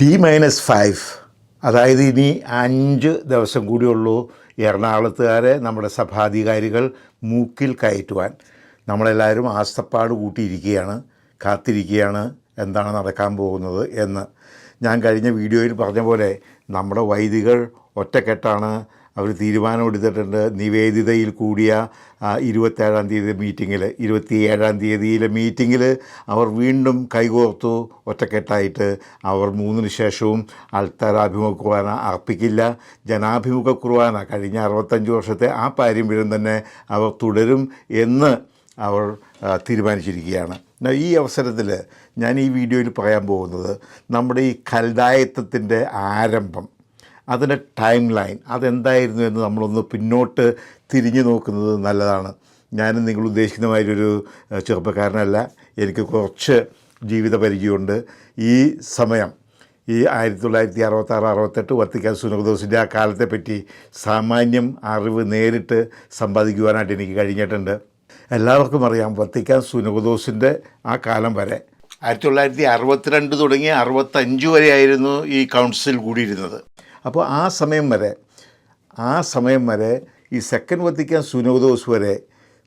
D minus five അതായത് ഇനി അഞ്ച് ദിവസം കൂടിയുള്ളൂ എറണാകുളത്തുകാരെ നമ്മുടെ സഭാധികാരികൾ മൂക്കിൽ കയറ്റുവാൻ. നമ്മളെല്ലാവരും ആസ്തപ്പാട് കൂട്ടിയിരിക്കുകയാണ് കാത്തിരിക്കുകയാണ് എന്താണ് നടക്കാൻ പോകുന്നത് എന്ന്. ഞാൻ കഴിഞ്ഞ വീഡിയോയിൽ പറഞ്ഞ പോലെ നമ്മുടെ വൈദികർ ഒറ്റക്കെട്ടാണ് അവർ തീരുമാനമെടുത്തിട്ടുണ്ട് നിവേദിതയിൽ കൂടിയ ഇരുപത്തേഴാം തീയതി മീറ്റിങ്ങിൽ ഇരുപത്തിയേഴാം തീയതിയിലെ മീറ്റിങ്ങിൽ അവർ വീണ്ടും കൈകോർത്തു ഒറ്റക്കെട്ടായിട്ട്. അവർ മൂന്നിന് ശേഷവും അൾത്താരാഭിമുഖ കുർബാന അർപ്പിക്കില്ല. ജനാഭിമുഖ കുർബാന കഴിഞ്ഞ അറുപത്തഞ്ച് വർഷത്തെ ആ പാരമ്പര്യം തന്നെ അവർ തുടരും എന്ന് അവർ തീരുമാനിച്ചിരിക്കുകയാണ്. ഈ അവസരത്തിൽ ഞാൻ ഈ വീഡിയോയിൽ പറയാൻ പോകുന്നത് നമ്മുടെ ഈ കൽദായത്വത്തിന്റെ ആരംഭം. അതിന്റെ ടൈം ലൈൻ അതെന്തായിരുന്നു എന്ന് നമ്മളൊന്ന് പിന്നോട്ട് തിരിഞ്ഞു നോക്കുന്നത് നല്ലതാണ്. ഞാനും നിങ്ങൾ ഉദ്ദേശിക്കുന്ന മാതിരി ഒരു ചെറുപ്പക്കാരനല്ല. എനിക്ക് കുറച്ച് ജീവിത പരിചയമുണ്ട്. ഈ സമയം ഈ ആയിരത്തി തൊള്ളായിരത്തി അറുപത്താറ് അറുപത്തെട്ട് വത്തിക്കാൻ സുനകദോസിന്റെ ആ കാലത്തെപ്പറ്റി സാമാന്യം അറിവ് നേരിട്ട് സമ്പാദിക്കുവാനായിട്ട് എനിക്ക് കഴിഞ്ഞിട്ടുണ്ട്. എല്ലാവർക്കും അറിയാം വത്തിക്കാൻ സുനകദോസിന്റെ ആ കാലം വരെ. ആയിരത്തി തൊള്ളായിരത്തി അറുപത്തിരണ്ട് തുടങ്ങി അറുപത്തഞ്ച് വരെയായിരുന്നു ഈ കൗൺസിൽ കൂടിയിരുന്നത്. അപ്പോൾ ആ സമയം വരെ ആ സമയം വരെ ഈ സെക്കൻഡ് വത്തിക്കാൻ സുനോദോസ് വരെ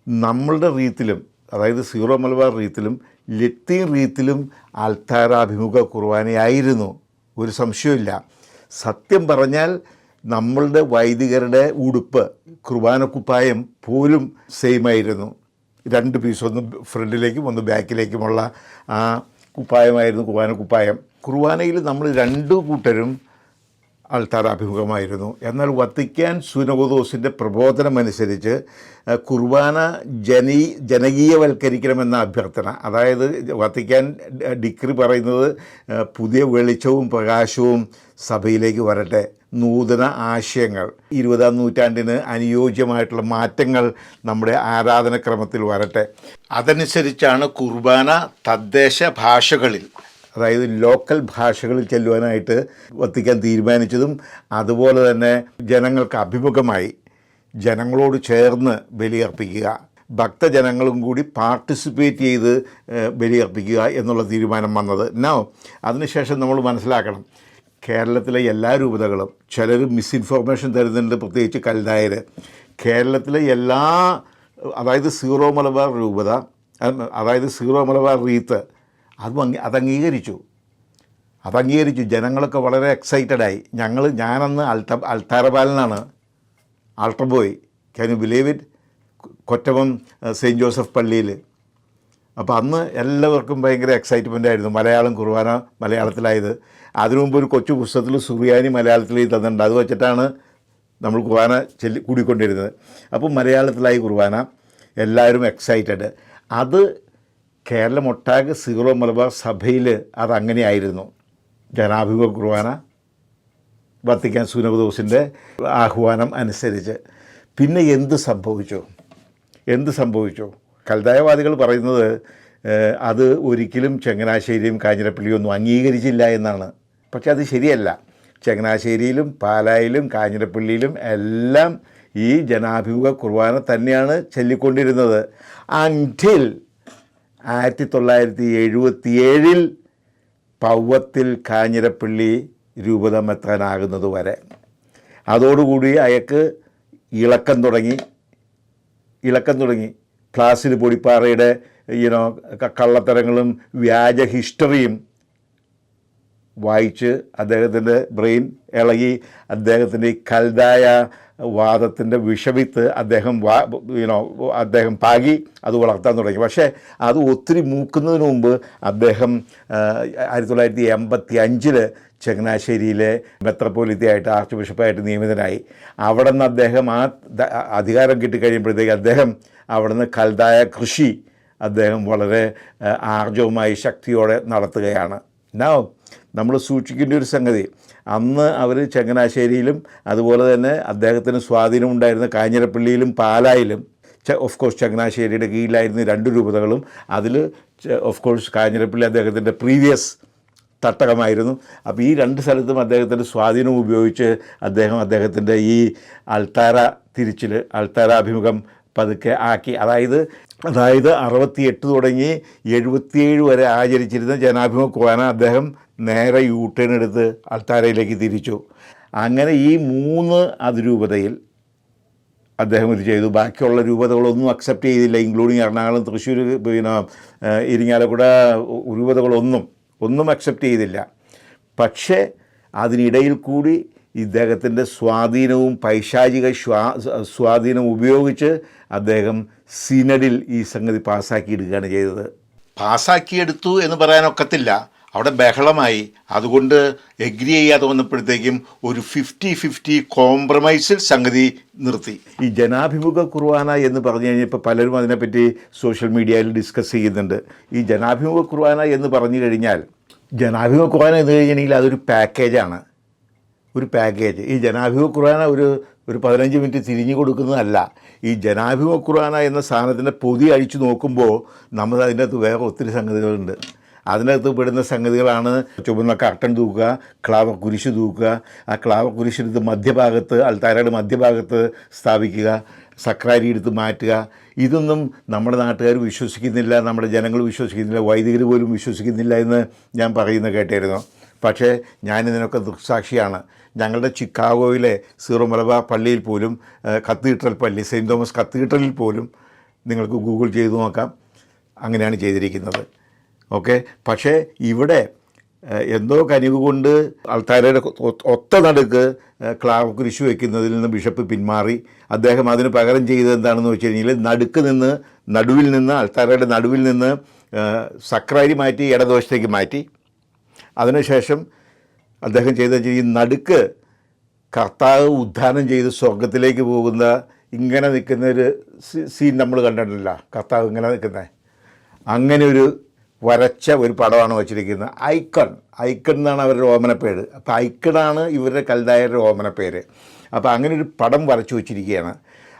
നമ്മളുടെ റീത്തിലും അതായത് സീറോ മലബാർ റീത്തിലും ലത്തീൻ റീത്തിലും അൽത്താരാഭിമുഖ കുർബാനയായിരുന്നു ഒരു സംശയമില്ല സത്യം പറഞ്ഞാൽ നമ്മളുടെ വൈദികരുടെ ഉടുപ്പ് കുർബാനക്കുപ്പായം പോലും സെയിം ആയിരുന്നു. രണ്ട് പീസ് ഒന്ന് ഫ്രണ്ടിലേക്കും ഒന്ന് ബാക്കിലേക്കുമുള്ള ആ കുപ്പായമായിരുന്നു കുർബാന കുപ്പായം കുർബാനയിൽ നമ്മൾ രണ്ടു കൂട്ടരും ആൾത്താർ അഭിമുഖമായിരുന്നു. എന്നാൽ വത്തിക്കാൻ സുനകുദോസിന്റെ പ്രബോധനമനുസരിച്ച് കുർബാന ജനീ ജനകീയവൽക്കരിക്കണമെന്ന അഭ്യർത്ഥന അതായത് വത്തിക്കാൻ ഡിഗ്രി പറയുന്നത് പുതിയ വെളിച്ചവും പ്രകാശവും സഭയിലേക്ക് വരട്ടെ നൂതന ആശയങ്ങൾ. ഇരുപതാം നൂറ്റാണ്ടിന് അനുയോജ്യമായിട്ടുള്ള മാറ്റങ്ങൾ നമ്മുടെ ആരാധനക്രമത്തിൽ വരട്ടെ. അതനുസരിച്ചാണ് കുർബാന തദ്ദേശ ഭാഷകളിൽ അതായത് ലോക്കൽ ഭാഷകളിൽ ചെല്ലുവാനായിട്ട് വത്തിക്കാൻ തീരുമാനിച്ചതും അതുപോലെ തന്നെ ജനങ്ങൾക്ക് അഭിമുഖമായി ജനങ്ങളോട് ചേർന്ന് ബലിയർപ്പിക്കുക ഭക്തജനങ്ങളും കൂടി പാർട്ടിസിപ്പേറ്റ് ചെയ്ത് ബലിയർപ്പിക്കുക എന്നുള്ള തീരുമാനം വന്നത്. നോ അതിനുശേഷം നമ്മൾ മനസ്സിലാക്കണം കേരളത്തിലെ എല്ലാ രൂപതകളും ചിലർ മിസ്ഇൻഫോർമേഷൻ തരുന്നുണ്ട് പ്രത്യേകിച്ച് കൽതായർ കേരളത്തിലെ എല്ലാ അതായത് സീറോ മലബാർ രൂപത അതായത് സീറോ മലബാർ റീത്ത് അത് അത് അംഗീകരിച്ചു. അത് അംഗീകരിച്ചു. ജനങ്ങളൊക്കെ വളരെ എക്സൈറ്റഡായി ഞങ്ങൾ ഞാനന്ന് അൽത്ത അൽത്താരപാലനാണ് altar boy can you believe it കൊറ്റവം Saint Joseph പള്ളിയിൽ അപ്പോൾ അന്ന് എല്ലാവർക്കും ഭയങ്കര എക്സൈറ്റ്മെന്റ് ആയിരുന്നു. മലയാളം കുർബാന മലയാളത്തിലായത്. അതിനു മുമ്പ് ഒരു കൊച്ചു പുസ്തകത്തിൽ സുറിയാനി മലയാളത്തിൽ തന്നിട്ടുണ്ട്. അത് വെച്ചിട്ടാണ് നമ്മൾ കുർബാന ചെല്ലി കൂടിക്കൊണ്ടിരുന്നത്. അപ്പോൾ മലയാളത്തിലായി കുർബാന. എല്ലാവരും എക്സൈറ്റഡ് അത് കേരളം ഒട്ടാകെ സീറോ മലബാർ സഭയിൽ അതങ്ങനെയായിരുന്നു. ജനാഭിമുഖ കുർബാന വത്തിക്കാൻ സൂനബദോസിന്റെ ആഹ്വാനം അനുസരിച്ച്. പിന്നെ എന്ത് സംഭവിച്ചു? എന്ത് സംഭവിച്ചു? കൽതായവാദികൾ പറയുന്നത് അത് ഒരിക്കലും ചങ്ങനാശ്ശേരിയും കാഞ്ഞിരപ്പള്ളിയും ഒന്നും അംഗീകരിച്ചില്ല എന്നാണ്. പക്ഷെ അത് ശരിയല്ല. ചങ്ങനാശ്ശേരിയിലും പാലായിലും കാഞ്ഞിരപ്പള്ളിയിലും എല്ലാം ഈ ജനാഭിമുഖ കുർബാന തന്നെയാണ് ചൊല്ലിക്കൊണ്ടിരുന്നത്. അന്റിൽ ആയിരത്തി തൊള്ളായിരത്തി എഴുപത്തിയേഴിൽ പൗവത്തിൽ കാഞ്ഞിരപ്പള്ളി രൂപതമെത്താനാകുന്നത് വരെ. അതോടുകൂടി അയാൾക്ക് ഇളക്കം തുടങ്ങി. ഇളക്കം തുടങ്ങി. ക്ലാസ്സിൽ പൊടിപ്പാറയുടെ ഈനോ കള്ളത്തരങ്ങളും വ്യാജ ഹിസ്റ്ററിയും വായിച്ച് അദ്ദേഹത്തിന്റെ ബ്രെയിൻ ഇളകി. അദ്ദേഹത്തിന്റെ കൽതായ വാദത്തിന്റെ വിഷവിത്ത് അദ്ദേഹം വാ യുനോ അദ്ദേഹം പാകി അത് വളർത്താൻ തുടങ്ങി. പക്ഷേ അത് ഒത്തിരി മൂക്കുന്നതിന് മുമ്പ് അദ്ദേഹം ആയിരത്തി തൊള്ളായിരത്തി എൺപത്തി അഞ്ചിൽ ചങ്ങനാശ്ശേരിയിലെ മെത്രപ്പോലിത്തയായിട്ട് ആർച്ച് ബിഷപ്പായിട്ട് നിയമിതനായി. അവിടെ നിന്ന് അദ്ദേഹം ആ അധികാരം കിട്ടിക്കഴിയുമ്പോഴത്തേക്ക് അദ്ദേഹം അവിടെ നിന്ന് കൽതായ കൃഷി അദ്ദേഹം വളരെ ആർജവുമായി ശക്തിയോടെ നടത്തുകയാണ്. നൗ നമ്മൾ സൂക്ഷിക്കേണ്ട ഒരു സംഗതി അന്ന് അവർ ചങ്ങനാശ്ശേരിയിലും അതുപോലെ തന്നെ അദ്ദേഹത്തിന് സ്വാധീനമുണ്ടായിരുന്ന കാഞ്ഞിരപ്പള്ളിയിലും പാലായിലും ഓഫ് കോഴ്സ് ചങ്ങനാശ്ശേരിയുടെ കീഴിലായിരുന്നു രണ്ട് രൂപതകളും അതിൽ ഓഫ് കോഴ്സ് കാഞ്ഞിരപ്പള്ളി അദ്ദേഹത്തിന്റെ പ്രീവിയസ് തട്ടകമായിരുന്നു. അപ്പോൾ ഈ രണ്ട് സ്ഥലത്തും അദ്ദേഹത്തിന്റെ സ്വാധീനം ഉപയോഗിച്ച് അദ്ദേഹം അദ്ദേഹത്തിന്റെ ഈ അൾത്താര തിരിച്ചിൽ അൾത്താര അഭിമുഖം പതുക്കെ ആക്കി. അതായത് അതായത് അറുപത്തിയെട്ട് തുടങ്ങി എഴുപത്തിയേഴ് വരെ ആചരിച്ചിരുന്ന ജനാഭിമുഖ കോന അദ്ദേഹം നേരെ യൂട്ടേൺ ടേൺ എടുത്ത് അൾത്താരയിലേക്ക് തിരിച്ചു. അങ്ങനെ ഈ മൂന്ന് അതിരൂപതയിൽ അദ്ദേഹം ഇത് ചെയ്തു. ബാക്കിയുള്ള രൂപതകളൊന്നും അക്സെപ്റ്റ് ചെയ്തില്ല. ഇൻക്ലൂഡിങ് എറണാകുളം തൃശ്ശൂർ പിന്നെ ഇരിങ്ങാലക്കൂടെ ഇരിങ്ങാലക്കുട രൂപതകളൊന്നും ഒന്നും അക്സെപ്റ്റ് ചെയ്തില്ല. പക്ഷേ അതിനിടയിൽ കൂടി ഇദ്ദേഹത്തിന്റെ സ്വാധീനവും പൈശാചിക ശ്വാ സ്വാധീനം ഉപയോഗിച്ച് അദ്ദേഹം സിനഡിൽ ഈ സംഗതി പാസ്സാക്കിയെടുക്കുകയാണ് ചെയ്തത്. പാസ്സാക്കിയെടുത്തു എന്ന് പറയാനൊക്കത്തില്ല. അവിടെ ബഹളമായി. അതുകൊണ്ട് എഗ്രി ചെയ്യാതെ വന്നപ്പോഴത്തേക്കും ഒരു ഫിഫ്റ്റി ഫിഫ്റ്റി കോംപ്രമൈസിൽ സംഗതി നിർത്തി. ഈ ജനാഭിമുഖ കുർബാന എന്ന് പറഞ്ഞു കഴിഞ്ഞാൽ ഇപ്പോൾ പലരും അതിനെപ്പറ്റി സോഷ്യൽ മീഡിയയിൽ ഡിസ്കസ് ചെയ്യുന്നുണ്ട്. ഈ ജനാഭിമുഖ കുർബാന എന്ന് പറഞ്ഞു കഴിഞ്ഞാൽ ജനാഭിമുഖ കുർബാന എന്ന് കഴിഞ്ഞിട്ടുണ്ടെങ്കിൽ അതൊരു പാക്കേജാണ് ഒരു പാക്കേജ് ഈ ജനാഭിമുഖ കുർബാന ഒരു ഒരു പതിനഞ്ച് മിനിറ്റ് തിരിഞ്ഞു കൊടുക്കുന്നതല്ല. ഈ ജനാഭിമുഖ കുർബാന എന്ന സാധനത്തിന്റെ പൊതി അഴിച്ചു നോക്കുമ്പോൾ നമ്മൾ അതിന്റെ അകത്ത് വേറെ ഒത്തിരി സംഗതികളുണ്ട്. അതിനകത്ത് പെടുന്ന സംഗതികളാണ് ചുവന്ന കർട്ടൻ തൂക്കുക ക്ലാവ കുരിശ് തൂക്കുക. ആ ക്ലാവ കുരിശെടുത്ത് മധ്യഭാഗത്ത് അൾത്താരയുടെ മധ്യഭാഗത്ത് സ്ഥാപിക്കുക സക്രാരി എടുത്ത് മാറ്റുക. ഇതൊന്നും നമ്മുടെ നാട്ടുകാർ വിശ്വസിക്കുന്നില്ല നമ്മുടെ ജനങ്ങൾ വിശ്വസിക്കുന്നില്ല വൈദികർ പോലും വിശ്വസിക്കുന്നില്ല എന്ന് ഞാൻ പറയുന്ന കേട്ടായിരുന്നു പക്ഷേ ഞാനിതിനൊക്കെ ദുഃസാക്ഷിയാണ് ഞങ്ങളുടെ ചിക്കാഗോയിലെ സീറോ മലബാർ പള്ളിയിൽ പോലും കത്തീഡ്രൽ പള്ളി സെയിന്റ് തോമസ് കത്തീഡ്രലിൽ പോലും നിങ്ങൾക്ക് ഗൂഗിൾ ചെയ്ത് നോക്കാം. അങ്ങനെയാണ് ചെയ്തിരിക്കുന്നത്. ഓക്കെ? പക്ഷേ ഇവിടെ എന്തോ കനിവ് കൊണ്ട് ആൾക്കാരുടെ ഒത്ത നടുക്ക് ക്ലാവ് കൃഷി വയ്ക്കുന്നതിൽ നിന്ന് ബിഷപ്പ് പിന്മാറി. അദ്ദേഹം അതിന് പകരം ചെയ്തത് എന്താണെന്ന് വെച്ച് കഴിഞ്ഞാൽ നടുക്ക് നിന്ന് നടുവിൽ നിന്ന് ആൾക്കാരുടെ നടുവിൽ നിന്ന് സക്രാരി മാറ്റി ഇടദോഷത്തേക്ക് മാറ്റി. അതിനുശേഷം അദ്ദേഹം ചെയ്ത ഈ നടുക്ക് കർത്താവ് ഉദ്ധാനം ചെയ്ത് സ്വർഗത്തിലേക്ക് പോകുന്ന ഇങ്ങനെ നിൽക്കുന്ന ഒരു സീൻ നമ്മൾ കണ്ടിട്ടില്ല. കർത്താവ് ഇങ്ങനെ നിൽക്കുന്നത് അങ്ങനെ ഒരു വരച്ച ഒരു പടമാണ് വച്ചിരിക്കുന്നത്. ഐക്കൺ. ഐക്കൺ എന്നാണ് അവരുടെ ഓമനപ്പേര് അപ്പോൾ ഐക്കണാണ് ഇവരുടെ കൽദായരുടെ ഓമനപ്പേര് അപ്പോൾ അങ്ങനെ ഒരു പടം വരച്ചു വച്ചിരിക്കുകയാണ്.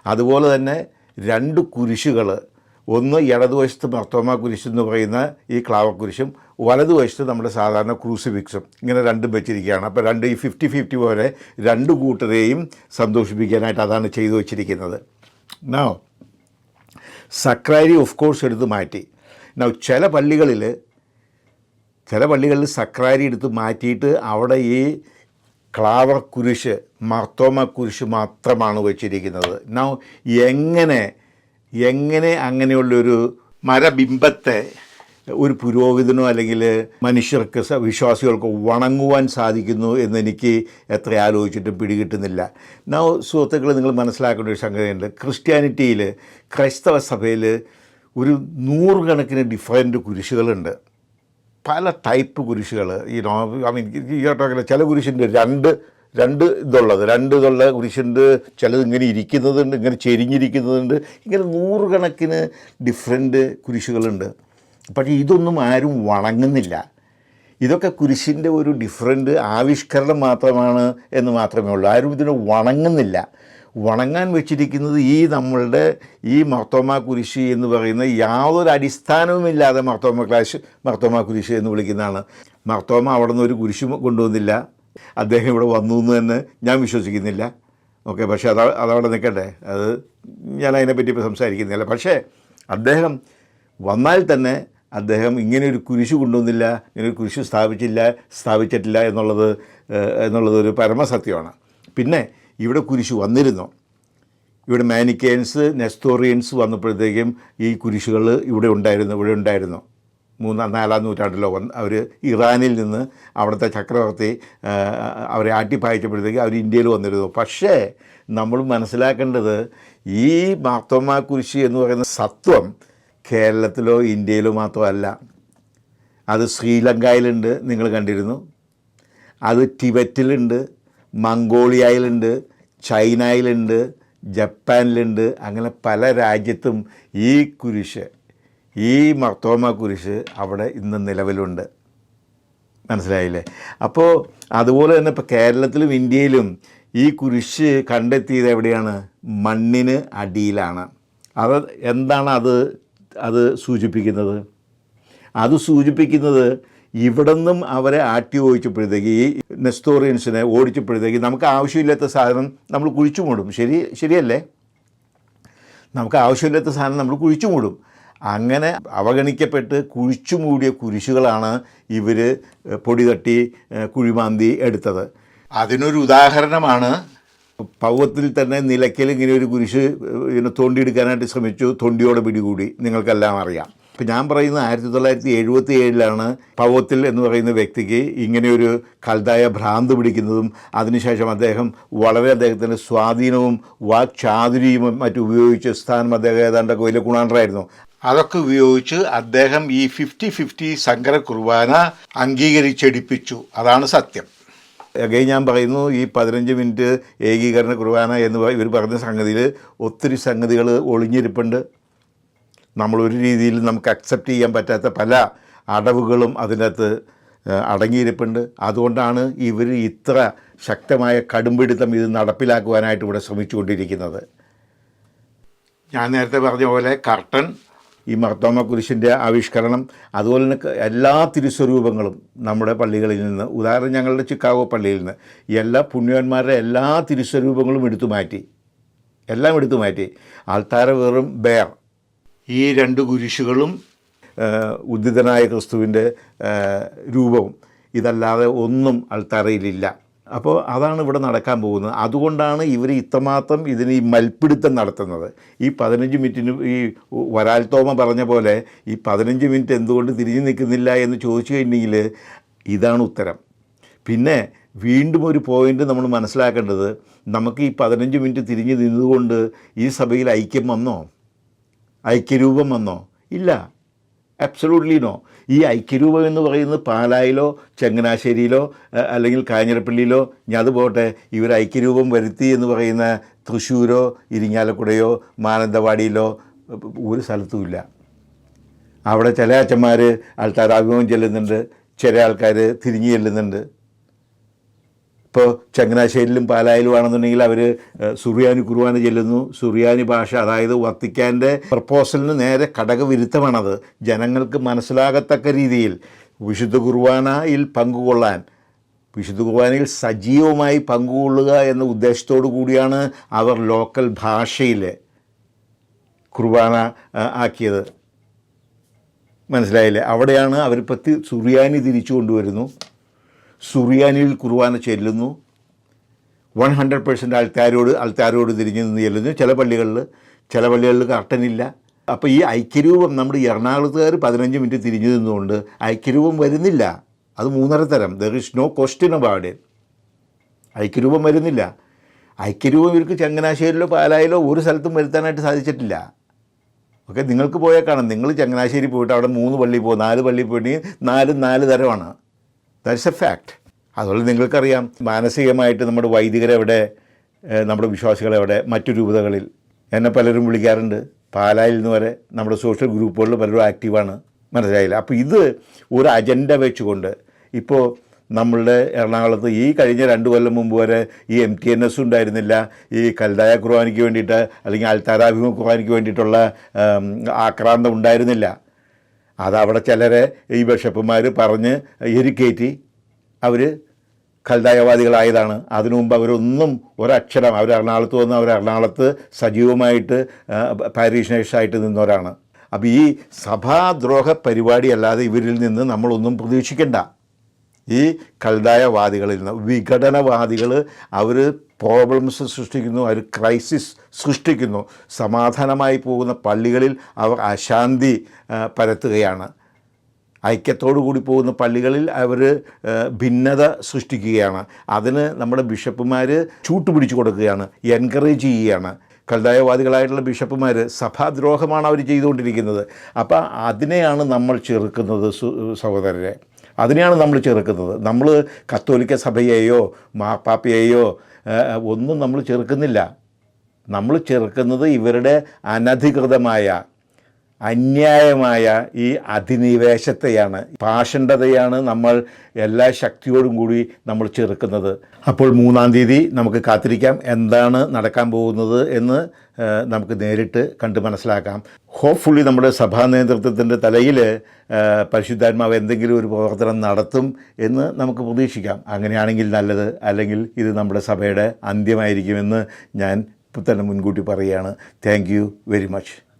അതുപോലെ തന്നെ രണ്ട് കുരിശുകൾ. ഒന്ന് ഇടതുവശത്ത് മർത്തോമ കുരിശ് എന്ന് പറയുന്ന ഈ ക്ലാവക്കുരിശും വലതുവശത്ത് നമ്മുടെ സാധാരണ ക്രൂസിഫിക്സും. ഇങ്ങനെ രണ്ടും വെച്ചിരിക്കുകയാണ്. അപ്പോൾ രണ്ട് ഈ ഫിഫ്റ്റി ഫിഫ്റ്റി പോലെ രണ്ട് കൂട്ടരെയും സന്തോഷിപ്പിക്കാനായിട്ട് അതാണ് ചെയ്തു വച്ചിരിക്കുന്നത്. നോ സക്രാരി ഓഫ് കോഴ്സ് എടുത്ത് മാറ്റി. ചില പള്ളികളിൽ ചില പള്ളികളിൽ സക്രാരി എടുത്ത് മാറ്റിയിട്ട് അവിടെ ഈ ക്ലാവർ കുരിശ് മർത്തോമ കുരിശ് മാത്രമാണ് വെച്ചിരിക്കുന്നത്. നൗ എങ്ങനെ എങ്ങനെ അങ്ങനെയുള്ളൊരു മരബിംബത്തെ ഒരു പുരോഹിതനോ അല്ലെങ്കിൽ മനുഷ്യർക്ക് വിശ്വാസികൾക്കോ വണങ്ങുവാൻ സാധിക്കുന്നു എന്നെനിക്ക് എത്ര ആലോചിച്ചിട്ടും പിടികിട്ടുന്നില്ല. നൗ സുഹൃത്തുക്കൾ നിങ്ങൾ മനസ്സിലാക്കേണ്ട ഒരു സംഗതിയുണ്ട്. ക്രിസ്ത്യാനിറ്റിയിൽ ക്രൈസ്തവ സഭയിൽ ഒരു നൂറുകണക്കിന് ഡിഫറന്റ് കുരിശുകളുണ്ട്. പല ടൈപ്പ് കുരിശുകൾ ഈ നോ ഐ മീൻ ഈ ചില കുരിശുണ്ട്. രണ്ട് രണ്ട് ഇതുള്ളത്. രണ്ട് ഇതുള്ള കുരിശുണ്ട്. ചിലത് ഇങ്ങനെ ഇരിക്കുന്നതുണ്ട് ഇങ്ങനെ ചെരിഞ്ഞിരിക്കുന്നതുണ്ട്. ഇങ്ങനെ നൂറുകണക്കിന് ഡിഫറെന്റ് കുരിശുകളുണ്ട്. പക്ഷേ ഇതൊന്നും ആരും വണങ്ങുന്നില്ല. ഇതൊക്കെ കുരിശിന്റെ ഒരു ഡിഫറെന്റ് ആവിഷ്കരണം മാത്രമാണ് എന്ന് മാത്രമേ ഉള്ളൂ. ആരും ഇതിനെ വണങ്ങുന്നില്ല. വണങ്ങാൻ വെച്ചിരിക്കുന്നത് ഈ നമ്മളുടെ ഈ മർത്തോമ കുരിശി എന്ന് പറയുന്ന യാതൊരു അടിസ്ഥാനവുമില്ലാതെ മർത്തോമ ക്ലാഷ് മർത്തോമ കുരിശി എന്ന് വിളിക്കുന്നതാണ്. മർത്തോമ അവിടെ നിന്ന് ഒരു കുരിശ് കൊണ്ടുവന്നില്ല. അദ്ദേഹം ഇവിടെ വന്നു എന്ന് തന്നെ ഞാൻ വിശ്വസിക്കുന്നില്ല. ഓക്കെ പക്ഷേ അത് അതവിടെ നിൽക്കട്ടെ. അത് ഞാൻ അതിനെപ്പറ്റി ഇപ്പോൾ സംസാരിക്കുന്നില്ല. പക്ഷേ അദ്ദേഹം വന്നാൽ തന്നെ അദ്ദേഹം ഇങ്ങനെ ഒരു കുരിശ് കൊണ്ടുവന്നില്ല ഇങ്ങനെ ഒരു കുരിശ് സ്ഥാപിച്ചില്ല സ്ഥാപിച്ചിട്ടില്ല എന്നുള്ളത് എന്നുള്ളത് ഒരു പരമസത്യമാണ്. പിന്നെ ഇവിടെ കുരിശ് വന്നിരുന്നു. ഇവിടെ മാനിക്കേൻസ് നെസ്തോറിയൻസ് വന്നപ്പോഴത്തേക്കും ഈ കുരിശുകൾ ഇവിടെ ഉണ്ടായിരുന്നു ഇവിടെ ഉണ്ടായിരുന്നു. മൂന്നാം നാലാം നൂറ്റാണ്ടിലോ വന്ന് അവർ ഇറാനിൽ നിന്ന് അവിടുത്തെ ചക്രവർത്തി അവരെ ആട്ടിപ്പായച്ചപ്പോഴത്തേക്ക് അവർ ഇന്ത്യയിൽ വന്നിരുന്നു. പക്ഷേ നമ്മൾ മനസ്സിലാക്കേണ്ടത് ഈ മാർത്തോമ കുരിശി എന്ന് പറയുന്ന സത്വം കേരളത്തിലോ ഇന്ത്യയിലോ മാത്രമല്ല. അത് ശ്രീലങ്കയിലുണ്ട് നിങ്ങൾ കണ്ടിരുന്നു. അത് ടിബറ്റിലുണ്ട് മംഗോളിയയിലുണ്ട് ചൈനയിലുണ്ട് ജപ്പാനിലുണ്ട് അങ്ങനെ പല രാജ്യത്തും ഈ കുരിശ് ഈ മർത്തോമ കുരിശ് അവിടെ ഇന്ന് നിലവിലുണ്ട്. മനസ്സിലായില്ലേ? അപ്പോൾ അതുപോലെ തന്നെ ഇപ്പോൾ കേരളത്തിലും ഇന്ത്യയിലും ഈ കുരിശ് കണ്ടെത്തിയത് എവിടെയാണ്? മണ്ണിന് അടിയിലാണ്. അത് എന്താണ് അത് അത് സൂചിപ്പിക്കുന്നത്? അത് സൂചിപ്പിക്കുന്നത് ഇവിടെ നിന്നും അവരെ ആട്ടി ഓടിച്ചപ്പോഴത്തേക്ക് ഈ നെസ്റ്റോറിയൻസിനെ ഓടിച്ചപ്പോഴത്തേക്ക് നമുക്ക് ആവശ്യമില്ലാത്ത സാധനം നമ്മൾ കുഴിച്ചു മൂടും. ശരി ശരിയല്ലേ? നമുക്ക് ആവശ്യമില്ലാത്ത സാധനം നമ്മൾ കുഴിച്ചു മൂടും. അങ്ങനെ അവഗണിക്കപ്പെട്ട് കുഴിച്ചു മൂടിയ കുരിശുകളാണ് ഇവർ പൊടി തട്ടി കുഴിമാന്തി എടുത്തത്. അതിനൊരു ഉദാഹരണമാണ് പൗവത്തിൽ തന്നെ നിലയ്ക്കൽ ഇങ്ങനെ ഒരു കുരിശ് ഇങ്ങനെ തോണ്ടിയെടുക്കാനായിട്ട് ശ്രമിച്ചു. തൊണ്ടിയോടെ പിടികൂടി. നിങ്ങൾക്കെല്ലാം അറിയാം. ഇപ്പം ഞാൻ പറയുന്നത് ആയിരത്തി തൊള്ളായിരത്തി എഴുപത്തി ഏഴിലാണ് പവത്തിൽ എന്ന് പറയുന്ന വ്യക്തിക്ക് ഇങ്ങനെയൊരു കൽതായ ഭ്രാന്ത് പിടിക്കുന്നതും അതിനുശേഷം അദ്ദേഹം വളരെ അദ്ദേഹത്തിന്റെ സ്വാധീനവും വാക്ചാതുരിയും മറ്റും ഉപയോഗിച്ച് സ്ഥാനം അദ്ദേഹം ഏതാണ്ടൊക്കെ വലിയ ഗുണാണ്ടറായിരുന്നു അതൊക്കെ ഉപയോഗിച്ച് അദ്ദേഹം ഈ ഫിഫ്റ്റി ഫിഫ്റ്റി സങ്കര കുർബാന അംഗീകരിച്ചടിപ്പിച്ചു. അതാണ് സത്യം. അഗൈൻ ഞാൻ പറയുന്നു ഈ പതിനഞ്ച് മിനിറ്റ് ഏകീകരണ കുർബാന എന്ന് ഇവർ പറഞ്ഞ സംഗതിയിൽ ഒത്തിരി സംഗതികൾ ഒളിഞ്ഞിരിപ്പുണ്ട്. നമ്മളൊരു രീതിയിൽ നമുക്ക് അക്സെപ്റ്റ് ചെയ്യാൻ പറ്റാത്ത പല അടവുകളും അതിനകത്ത് അടങ്ങിയിരിപ്പുണ്ട്. അതുകൊണ്ടാണ് ഇവർ ഇത്ര ശക്തമായ കടുംപിടുത്തം ഇത് നടപ്പിലാക്കുവാനായിട്ട് ഇവിടെ ശ്രമിച്ചുകൊണ്ടിരിക്കുന്നത്. ഞാൻ നേരത്തെ പറഞ്ഞ പോലെ കർട്ടൻ ഈ മർത്തോമ കുരിശിന്റെ ആവിഷ്കരണം അതുപോലെ തന്നെ എല്ലാ തിരുസ്വരൂപങ്ങളും നമ്മുടെ പള്ളികളിൽ നിന്ന് ഉദാഹരണം ഞങ്ങളുടെ ചിക്കാഗോ പള്ളിയിൽ നിന്ന് എല്ലാ പുണ്യവന്മാരുടെ എല്ലാ തിരുസ്വരൂപങ്ങളും എടുത്തു മാറ്റി. എല്ലാം എടുത്തു മാറ്റി. ആൾത്താര വെറും ബേർ ഈ രണ്ട് കുരിശുകളും ഉദിതനായ ക്രിസ്തുവിന്റെ രൂപവും. ഇതല്ലാതെ ഒന്നും അൾത്തറയിലില്ല അപ്പോൾ അതാണ് ഇവിടെ നടക്കാൻ പോകുന്നത്. അതുകൊണ്ടാണ് ഇവർ ഇത്രമാത്രം ഇതിന് ഈ മൽപ്പിടുത്തം നടത്തുന്നത്. ഈ പതിനഞ്ച് മിനിറ്റിന് ഈ വരാൽ തോമ പറഞ്ഞ പോലെ ഈ പതിനഞ്ച് മിനിറ്റ് എന്തുകൊണ്ട് തിരിഞ്ഞു നിൽക്കുന്നില്ല എന്ന് ചോദിച്ചു കഴിഞ്ഞെങ്കിൽ ഇതാണ് ഉത്തരം. പിന്നെ വീണ്ടും ഒരു പോയിന്റ് നമ്മൾ മനസ്സിലാക്കേണ്ടത് നമുക്ക് ഈ പതിനഞ്ച് മിനിറ്റ് തിരിഞ്ഞു നിന്നുകൊണ്ട് ഈ സഭയിൽ ഐക്യം വന്നോ? ഐക്യരൂപം വന്നോ? ഇല്ല. അബ്സലൂട്ട്ലി നോ ഈ ഐക്യരൂപം എന്ന് പറയുന്നത് പാലായിലോ ചങ്ങനാശ്ശേരിയിലോ അല്ലെങ്കിൽ കാഞ്ഞിരപ്പള്ളിയിലോ ഞാൻ അത് പോട്ടെ. ഇവർ ഐക്യരൂപം വരുത്തി എന്ന് പറയുന്ന തൃശ്ശൂരോ ഇരിങ്ങാലക്കുടയോ മാനന്തവാടിയിലോ ഒരു സ്ഥലത്തുമില്ല അവിടെ ചില അച്ഛന്മാർ ആൾക്കാർ അഭിമുഖം ചെല്ലുന്നുണ്ട്. ചില ആൾക്കാർ തിരിഞ്ഞു ചെല്ലുന്നുണ്ട്. ഇപ്പോൾ ചങ്ങനാശ്ശേരിയിലും പാലായിലും ആണെന്നുണ്ടെങ്കിൽ അവർ സുറിയാനി കുർബാന ചെല്ലുന്നു. സുറിയാനി ഭാഷ അതായത് വത്തിക്കാന്റെ പ്രപ്പോസലിന് നേരെ ഘടകവിരുദ്ധമാണത് ജനങ്ങൾക്ക് മനസ്സിലാകത്തക്ക രീതിയിൽ വിശുദ്ധ കുർബാനയിൽ പങ്കുകൊള്ളാൻ വിശുദ്ധ കുർബാനയിൽ സജീവമായി പങ്കുകൊള്ളുക എന്ന ഉദ്ദേശത്തോടു കൂടിയാണ് അവർ ലോക്കൽ ഭാഷയിൽ കുർബാന ആക്കിയത്. മനസ്സിലായില്ലേ? അവിടെയാണ് അവർ പത്തി സുറിയാനി തിരിച്ചു കൊണ്ടുവരുന്നു. സുറിയാനിയിൽ കുർബാന ചെല്ലുന്നു. വൺ ഹൺഡ്രഡ് പെർസെന്റ് ആൾക്കാരോട് ആൾക്കാരോട് തിരിഞ്ഞു നിന്ന് ചെല്ലുന്നു. ചില പള്ളികളിൽ ചില പള്ളികളിൽ കർട്ടനില്ല. അപ്പോൾ ഈ ഐക്യരൂപം നമ്മുടെ എറണാകുളത്തുകാർ പതിനഞ്ച് മിനിറ്റ് തിരിഞ്ഞു നിന്നുകൊണ്ട് ഐക്യരൂപം വരുന്നില്ല. അത് മൂന്നര തരം. There is no question about ഐക്യരൂപം വരുന്നില്ല. ഐക്യരൂപം ഇവർക്ക് ചങ്ങനാശ്ശേരിയിലോ പാലായിലോ ഒരു സ്ഥലത്തും വരുത്താനായിട്ട് സാധിച്ചിട്ടില്ല. ഓക്കെ നിങ്ങൾക്ക് പോയേക്കാണ് കാണാം. നിങ്ങൾ ചങ്ങനാശ്ശേരി പോയിട്ട് അവിടെ മൂന്ന് പള്ളി പോകും നാല് പള്ളി പോയിട്ട് നാലും നാല് തരമാണ്. ദാറ്റ്സ് എ ഫാക്ട് അതുപോലെ നിങ്ങൾക്കറിയാം മാനസികമായിട്ട് നമ്മുടെ വൈദികരെവിടെ നമ്മുടെ വിശ്വാസികളെവിടെ മറ്റു രൂപതകളിൽ. എന്നെ പലരും വിളിക്കാറുണ്ട്. പാലായിൽ നിന്ന് വരെ നമ്മുടെ സോഷ്യൽ ഗ്രൂപ്പുകളിൽ പലരും ആക്റ്റീവാണ് മനസ്സിലായില്ല? അപ്പോൾ ഇത് ഒരു അജണ്ട വെച്ചുകൊണ്ട് ഇപ്പോൾ നമ്മളുടെ എറണാകുളത്ത് ഈ കഴിഞ്ഞ രണ്ട് കൊല്ലം മുമ്പ് വരെ ഈ എം ടി എൻ എസ് ഉണ്ടായിരുന്നില്ല. ഈ കൽതായ കുർബാനയ്ക്ക് വേണ്ടിയിട്ട് അല്ലെങ്കിൽ അൽത്താരാഭിമുഖ കുർബാനയ്ക്ക് വേണ്ടിയിട്ടുള്ള ആക്രാന്തം ഉണ്ടായിരുന്നില്ല. അതവിടെ ചിലരെ ഈ ബിഷപ്പുമാർ പറഞ്ഞ് എരിക്കേറ്റി. അവർ ഖൽദായവാദികളായതാണ്. അതിനു മുമ്പ് അവരൊന്നും ഒരക്ഷരം അവർ എറണാകുളത്ത് വന്ന് അവർ എറണാകുളത്ത് സജീവമായിട്ട് പാരീഷനേഴ്സായിട്ട് നിന്നവരാണ്. അപ്പോൾ ഈ സഭാദ്രോഹ പരിപാടി അല്ലാതെ ഇവരിൽ നിന്ന് നമ്മളൊന്നും പ്രതീക്ഷിക്കണ്ട. ഈ കൽദായവാദികളിൽ നിന്ന് വിഘടനവാദികൾ അവർ പ്രോബ്ലംസ് സൃഷ്ടിക്കുന്നു അവർ ക്രൈസിസ് സൃഷ്ടിക്കുന്നു. സമാധാനമായി പോകുന്ന പള്ളികളിൽ അവർ അശാന്തി പരത്തുകയാണ്. ഐക്യത്തോടു കൂടി പോകുന്ന പള്ളികളിൽ അവർ ഭിന്നത സൃഷ്ടിക്കുകയാണ്. അതിന് നമ്മുടെ ബിഷപ്പുമാർ ചൂട്ടുപിടിച്ചു കൊടുക്കുകയാണ് എൻകറേജ് ചെയ്യുകയാണ്. കൽദായവാദികളായിട്ടുള്ള ബിഷപ്പുമാർ സഭാദ്രോഹമാണ് അവർ ചെയ്തുകൊണ്ടിരിക്കുന്നത്. അപ്പോൾ അതിനെയാണ് നമ്മൾ ചെറുക്കുന്നത് സഹോദരരെ. അതിനെയാണ് നമ്മൾ ചെറുക്കുന്നത്. നമ്മൾ കത്തോലിക്ക സഭയെയോ മാപ്പാപ്പയെയോ ഒന്നും നമ്മൾ ചെറുക്കുന്നില്ല. നമ്മൾ ചെറുക്കുന്നത് ഇവരുടെ അനധികൃതമായ അന്യായമായ ഈ അധിനിവേശത്തെയാണ് പാഷണ്ഡതയാണ് നമ്മൾ എല്ലാ ശക്തിയോടും കൂടി നമ്മൾ ചെറുക്കുന്നത്. അപ്പോൾ മൂന്നാം തീയതി നമുക്ക് കാത്തിരിക്കാം എന്താണ് നടക്കാൻ പോകുന്നത് എന്ന് നമുക്ക് നേരിട്ട് കണ്ട് മനസ്സിലാക്കാം. ഹോപ്പ്ഫുള്ളി നമ്മുടെ സഭാ നേതൃത്വത്തിന്റെ തലയിൽ പരിശുദ്ധാത്മാവ് എന്തെങ്കിലും ഒരു പ്രവർത്തനം നടത്തും എന്ന് നമുക്ക് പ്രതീക്ഷിക്കാം. അങ്ങനെയാണെങ്കിൽ നല്ലത് അല്ലെങ്കിൽ ഇത് നമ്മുടെ സഭയുടെ അന്ത്യമായിരിക്കുമെന്ന് ഞാൻ തന്നെ മുൻകൂട്ടി പറയുകയാണ്. Thank very much